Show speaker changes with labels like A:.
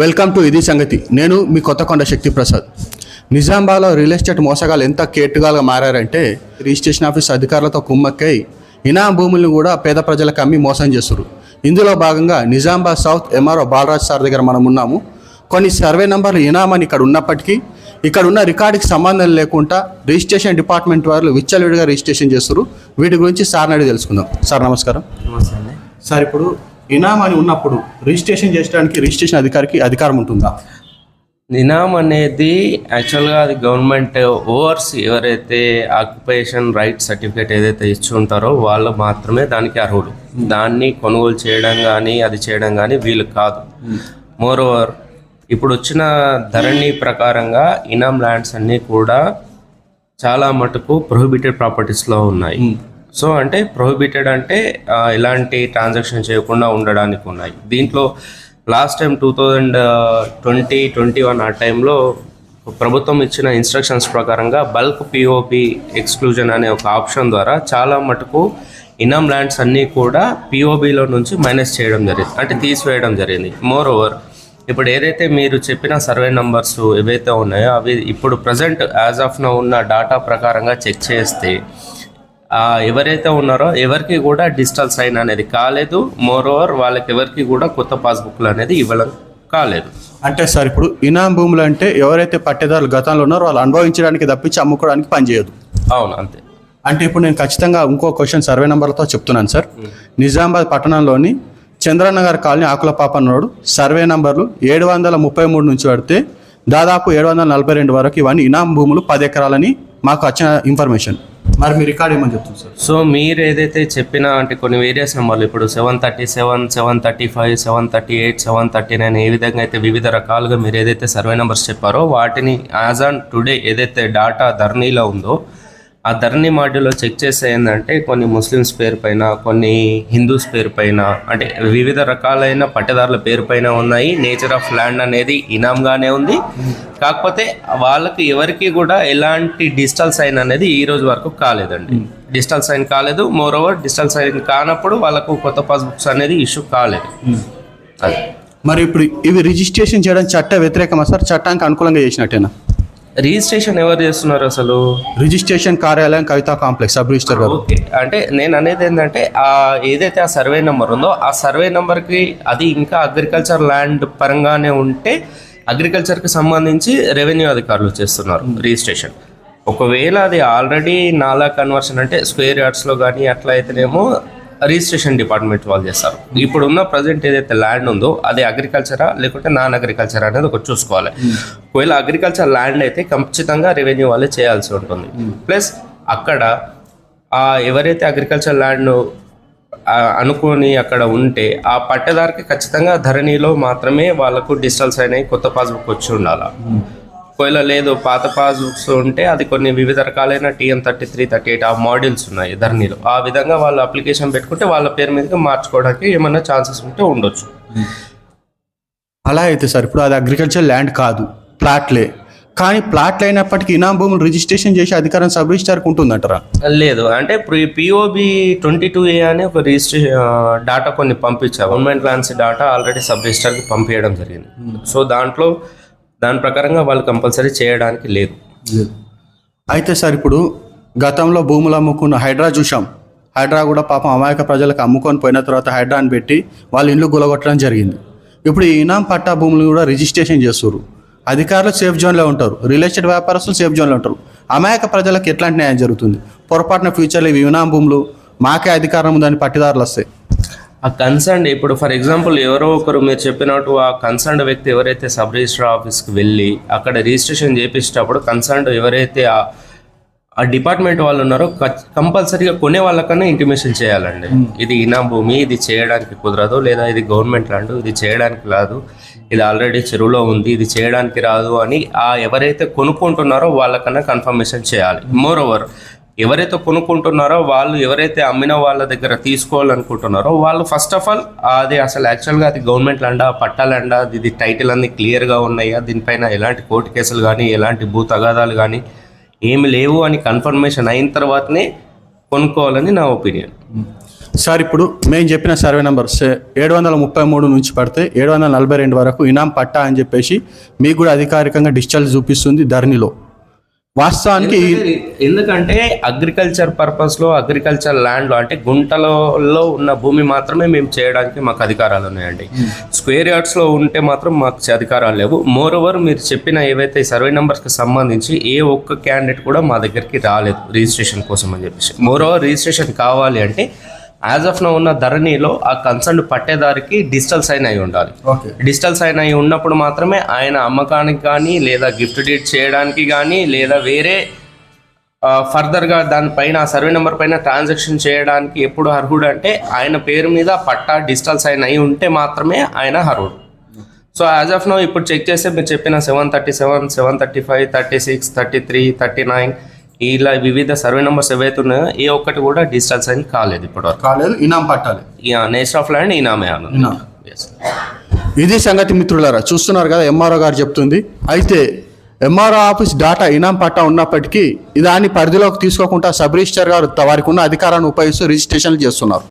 A: Welcome to ఇది సంగతి. నేను మీ కొత్తకొండ శక్తి ప్రసాద్ నిజామాబాద్లో రియల్ ఎస్టేట్ మోసగాలు ఎంత కేటుగాలుగా మారారంటే రిజిస్ట్రేషన్ ఆఫీస్ అధికారులతో కుమ్మక్కై ఇనాం భూములను కూడా పేద ప్రజలకు అమ్మి మోసం చేస్తారు ఇందులో భాగంగా Nizamabad south MRO Balraj sir దగ్గర మనం ఉన్నాము. కొన్ని సర్వే నంబర్లు ఇనాం అని ఇక్కడ ఉన్నప్పటికీ ఇక్కడ ఉన్న రికార్డుకి సంబంధం లేకుండా రిజిస్ట్రేషన్ డిపార్ట్మెంట్ వారు విచ్చలవిడిగా రిజిస్ట్రేషన్ చేస్తారు వీటి గురించి సార్ అడిగి తెలుసుకుందాం. సార్ నమస్కారం.
B: నమస్తే
A: సార్ ఇప్పుడు ఇనాం అని ఉన్నప్పుడు రిజిస్ట్రేషన్ చేయడానికి రిజిస్ట్రేషన్ అధికారికి అధికారం ఉంటుందా?
B: నినాం అనేది యాక్చువల్గా అది గవర్నమెంట్ ఓవర్స్ ఎవరైతే ఆక్యుపేషన్ రైట్ సర్టిఫికేట్ ఏదైతే ఇచ్చి ఉంటారో వాళ్ళు మాత్రమే దానికి అర్హులు. దాన్ని కొనుగోలు చేయడం కానీ అది చేయడం కానీ వీలు కాదు. మోర్ ఓవర్ ఇప్పుడు వచ్చిన ధరణి ప్రకారంగా ఇనాం ల్యాండ్స్ అన్నీ కూడా చాలా మటుకు ప్రొహిబిటెడ్ ప్రాపర్టీస్లో ఉన్నాయి. సో అంటే ప్రొహిబిటెడ్ అంటే ఎలాంటి ట్రాన్సాక్షన్ చేయకుండా ఉండడానికి ఉన్నాయి. దీంట్లో last time two thousand twenty twenty one ఆ టైంలో ప్రభుత్వం ఇచ్చిన ఇన్స్ట్రక్షన్స్ ప్రకారంగా బల్క్ పిఓపి ఎక్స్క్లూజన్ అనే ఒక ఆప్షన్ ద్వారా చాలా మటుకు ఇనామ్ ల్యాండ్స్ అన్నీ కూడా పిఓబిలో నుంచి మైనస్ చేయడం జరిగింది. అంటే తీసివేయడం జరిగింది. మోర్ ఓవర్ ఇప్పుడు ఏదైతే మీరు చెప్పిన సర్వే నంబర్స్ ఏవైతే ఉన్నాయో అవి ఇప్పుడు ప్రజెంట్ యాజ్ ఆఫ్ నౌ ఉన్న డాటా ప్రకారంగా చెక్ చేస్తే ఎవరైతే ఉన్నారో ఎవరికి కూడా డిజిటల్ సైన్ అనేది కాలేదు. మోర్ ఓవర్ వాళ్ళకి ఎవరికి కూడా కొత్త పాస్బుక్లు అనేది ఇవ్వడం కాలేదు.
A: అంటే సార్ ఇప్పుడు ఇనాం భూములు అంటే ఎవరైతే పట్టేదారులు గతంలో ఉన్నారో వాళ్ళు అనుభవించడానికి తప్పించి అమ్ముకోవడానికి పనిచేయదు
B: అవును అంతే.
A: అంటే ఇప్పుడు నేను ఖచ్చితంగా ఇంకో క్వశ్చన్ సర్వే నెంబర్తో చెప్తున్నాను సార్. నిజామాబాద్ పట్టణంలోని చంద్రనగర్ కాలనీ ఆకుల పాపన్నోడు సర్వే నంబర్లు ఏడు వందల ముప్పై మూడు నుంచి పడితే దాదాపు ఏడు వందల నలభై రెండు వరకు ఇవన్నీ ఇనాం భూములు పది ఎకరాలని మాకు వచ్చిన ఇన్ఫర్మేషన్. మరి మీ రికార్డ్ ఏమని చెప్తుంది సార్?
B: సో మీరు ఏదైతే చెప్పిన అంటే కొన్ని వేరియస్ నెంబర్లు ఇప్పుడు seven thirty seven seven thirty five seven thirty eight seven thirty nine ఏ విధంగా అయితే వివిధ రకాలుగా మీరు ఏదైతే సర్వే నెంబర్స్ చెప్పారో వాటిని యాజ్ ఆన్ టుడే ఏదైతే డాటా ధర్నీలో ఉందో ఆ ధరణి మాడ్యూల్లో చెక్ చేస్తే ఏంటంటే కొన్ని ముస్లిమ్స్ పేరు పైన కొన్ని హిందూస్ పేరు పైన అంటే వివిధ రకాలైన పట్టదారుల పేరు పైన ఉన్నాయి. నేచర్ ఆఫ్ ల్యాండ్ అనేది ఇనాంగానే ఉంది. కాకపోతే వాళ్ళకి ఎవరికి కూడా ఎలాంటి డిజిటల్ సైన్ అనేది ఈ రోజు వరకు కాలేదండి. డిజిటల్ సైన్ కాలేదు. మోర్ ఓవర్ డిజిటల్ సైన్ కానప్పుడు వాళ్ళకు కొత్త పాస్బుక్స్ అనేది ఇష్యూ కాలేదు. అది.
A: మరి ఇప్పుడు ఇవి రిజిస్ట్రేషన్ చేయడం చట్ట వ్యతిరేకమా సార్? చట్టానికి అనుకూలంగా చేసినట్టేనా?
B: రిజిస్ట్రేషన్ ఎవరు చేస్తున్నారు అసలు?
A: రిజిస్ట్రేషన్ కార్యాలయం కవితా కాంప్లెక్స్ సబ్ రిజిస్టర్ గారు.
B: ఓకే. అంటే నేను అనేది ఏంటంటే ఆ ఏదైతే ఆ సర్వే నెంబర్ ఉందో ఆ సర్వే నెంబర్కి అది ఇంకా అగ్రికల్చర్ ల్యాండ్ పరంగానే ఉంటే అగ్రికల్చర్కి సంబంధించి రెవెన్యూ అధికారులు చేస్తున్నారు రిజిస్ట్రేషన్. ఒకవేళ అది ఆల్రెడీ నాలా కన్వర్షన్ అంటే స్క్వేర్ యార్డ్స్లో కానీ అట్లా అయితేనేమో రిజిస్ట్రేషన్ డిపార్ట్మెంట్ వాళ్ళు చేస్తారు. ఇప్పుడు ఉన్న ప్రజెంట్ ఏదైతే ల్యాండ్ ఉందో అది అగ్రికల్చరా లేకుంటే నాన్ అగ్రికల్చర్ అనేది ఒకటి చూసుకోవాలి. ఒకవేళ అగ్రికల్చర్ ల్యాండ్ అయితే ఖచ్చితంగా రెవెన్యూ వాళ్ళే చేయాల్సి ఉంటుంది. ప్లస్ అక్కడ ఎవరైతే అగ్రికల్చర్ ల్యాండ్ అనుకొని అక్కడ ఉంటే ఆ పట్టదారికి ఖచ్చితంగా ధరణిలో మాత్రమే వాళ్ళకు డిజిటల్ సైన్ అయ్యి కొత్త పాస్బుక్ వచ్చి ఉండాలి. ఒకవేళ లేదు పాత పాస్బుక్స్ ఉంటే అది కొన్ని వివిధ రకాలైన TM thirty three thirty eight ఆ మాడ్యూల్స్ ఉన్నాయి ధరణిలో ఆ విధంగా వాళ్ళు అప్లికేషన్ పెట్టుకుంటే వాళ్ళ పేరు మీదకి మార్చుకోవడానికి ఏమైనా ఛాన్సెస్ ఉంటే ఉండొచ్చు.
A: అలా అయితే సార్ ఇప్పుడు అది అగ్రికల్చర్ ల్యాండ్ కాదు ప్లాట్లే. కానీ ప్లాట్లు అయినప్పటికీ ఇనాం భూములు రిజిస్ట్రేషన్ చేసే అధికారం సబ్ రిజిస్టర్కి ఉంటుందంటారా?
B: లేదు అంటే పిఓబి ట్వంటీ టూ ఏ అని ఒక రిజిస్ట్రేషన్ డాటా కొన్ని పంపించారు. Government lands data already sub రిజిస్టర్కి పంపించడం జరిగింది. సో దాంట్లో దాని ప్రకారంగా వాళ్ళు కంపల్సరీ చేయడానికి లేదు.
A: అయితే సార్ ఇప్పుడు గతంలో భూములు అమ్ముకున్న హైడ్రా చూసాం హైడ్రా కూడా పాపం అమాయక ప్రజలకు అమ్ముకొని పోయిన తర్వాత హైడ్రాని పెట్టి వాళ్ళ ఇల్లు గులగొట్టడం జరిగింది. ఇప్పుడు ఈ ఇనాం పట్టా భూములు కూడా రిజిస్ట్రేషన్ చేస్తారు అధికారులు సేఫ్ జోన్లో ఉంటారు. రియల్ ఎస్టేట్ వ్యాపారస్తులు సేఫ్ జోన్లో ఉంటారు. అమాయక ప్రజలకు ఎట్లాంటి న్యాయం జరుగుతుంది? పొరపాటున ఫ్యూచర్లో ఇవి ఇనాం భూములు మాకే అధికారం ఉందని పట్టిదారులు వస్తాయి
B: ఆ కన్సర్న్ ఇప్పుడు ఫర్ ఎగ్జాంపుల్ ఎవరో ఒకరు మీరు చెప్పినట్టు ఆ కన్సర్న్డ్ వ్యక్తి ఎవరైతే సబ్ రిజిస్టర్ ఆఫీస్కి వెళ్ళి అక్కడ రిజిస్ట్రేషన్ చేపించేటప్పుడు కన్సర్న్డ్ ఎవరైతే ఆ ఆ డిపార్ట్మెంట్ వాళ్ళు ఉన్నారో కంపల్సరీగా కొనే వాళ్ళకన్నా ఇంటిమేషన్ చేయాలండి. ఇది ఇనా భూమి ఇది చేయడానికి కుదరదు లేదా ఇది గవర్నమెంట్ ల్యాండ్ ఇది చేయడానికి రాదు. ఇది ఆల్రెడీ చెరువులో ఉంది ఇది చేయడానికి రాదు అని ఆ ఎవరైతే కొనుక్కుంటున్నారో వాళ్ళకన్నా కన్ఫర్మేషన్ చేయాలి. మోర్ ఓవర్ ఎవరైతే కొనుక్కుంటున్నారో వాళ్ళు ఎవరైతే అమ్మిన వాళ్ళ దగ్గర తీసుకోవాలనుకుంటున్నారో వాళ్ళు ఫస్ట్ ఆఫ్ ఆల్ అది అసలు యాక్చువల్గా అది గవర్నమెంట్ ల్యాండా పట్టాలండా ఇది టైటిల్ అన్ని క్లియర్గా ఉన్నాయా? దీనిపైన ఎలాంటి కోర్టు కేసులు కానీ ఎలాంటి భూ తగాదాలు కానీ ఏమి లేవు అని కన్ఫర్మేషన్ అయిన తర్వాతనే కొనుక్కోవాలని నా ఒపీనియన్
A: సార్ ఇప్పుడు మేము చెప్పిన సర్వే నెంబర్ ఏడు వందల ముప్పై మూడు నుంచి పడితే ఏడు వందల నలభై రెండు వరకు ఇనాం పట్టా అని చెప్పేసి మీకు కూడా అధికారికంగా డిజిటల్ చూపిస్తుంది ధరణిలో వాస్తవానికి
B: ఎందుకంటే అగ్రికల్చర్ పర్పస్లో అగ్రికల్చర్ ల్యాండ్లో అంటే గుంటలలో ఉన్న భూమి మాత్రమే మేము చేయడానికి మాకు అధికారాలు ఉన్నాయండి. స్క్వేర్ యార్డ్స్లో ఉంటే మాత్రం మాకు అధికారాలు లేవు. మోర్ ఓవర్ మీరు చెప్పిన ఏవైతే సర్వే నెంబర్స్కి సంబంధించి ఏ ఒక్క క్యాండిడేట్ కూడా మా దగ్గరికి రాలేదు రిజిస్ట్రేషన్ కోసం అని చెప్పేసి. మోర్ ఓవర్ రిజిస్ట్రేషన్ కావాలి అంటే యాజ్ ఆఫ్ నో ఉన్న ధరణిలో ఆ కన్సర్న్ పట్టేదారికి డిజిటల్ సైన్ అయి ఉండాలి.
A: ఓకే
B: డిజిటల్ సైన్ అయి ఉన్నప్పుడు మాత్రమే ఆయన అమ్మకానికి కానీ లేదా గిఫ్ట్ డీడ్ చేయడానికి కానీ లేదా వేరే ఫర్దర్గా దానిపైన ఆ సర్వే నెంబర్ పైన ట్రాన్సాక్షన్ చేయడానికి ఎప్పుడు అర్హుడు అంటే ఆయన పేరు మీద పట్టా డిజిటల్ సైన్ అయి ఉంటే మాత్రమే ఆయన అర్హుడు. సో యాజ్ ఆఫ్ నో ఇప్పుడు చెక్ చేస్తే మీరు చెప్పిన seven thirty seven seven thirty five thirty six thirty three thirty nine ఇలా వివిధ సర్వే నెంబర్స్ ఏవైతే ఉన్నాయో ఏ ఒక్కటి కూడా డిజిటల్ సైన్ కాలేదు ఇప్పటివరకు.
A: కాలేదు ఇనాం పట్టాలి.
B: నేషన్ ఆఫ్ ల్యాండ్ ఈనామే అన్నది
A: ఇనాం.
B: Yes.
A: ఇది సంగతి మిత్రులారా చూస్తున్నారు కదా ఎంఆర్ఓ గారు చెప్తుంది. అయితే ఎంఆర్ఓ ఆఫీస్ డాటా ఇనాం పట్టా ఉన్నప్పటికీ దాన్ని పరిధిలోకి తీసుకోకుండా సబ్ రిజిస్టర్ గారు వారికి ఉన్న అధికారాన్ని ఉపయోగిస్తూ రిజిస్ట్రేషన్లు చేస్తున్నారు.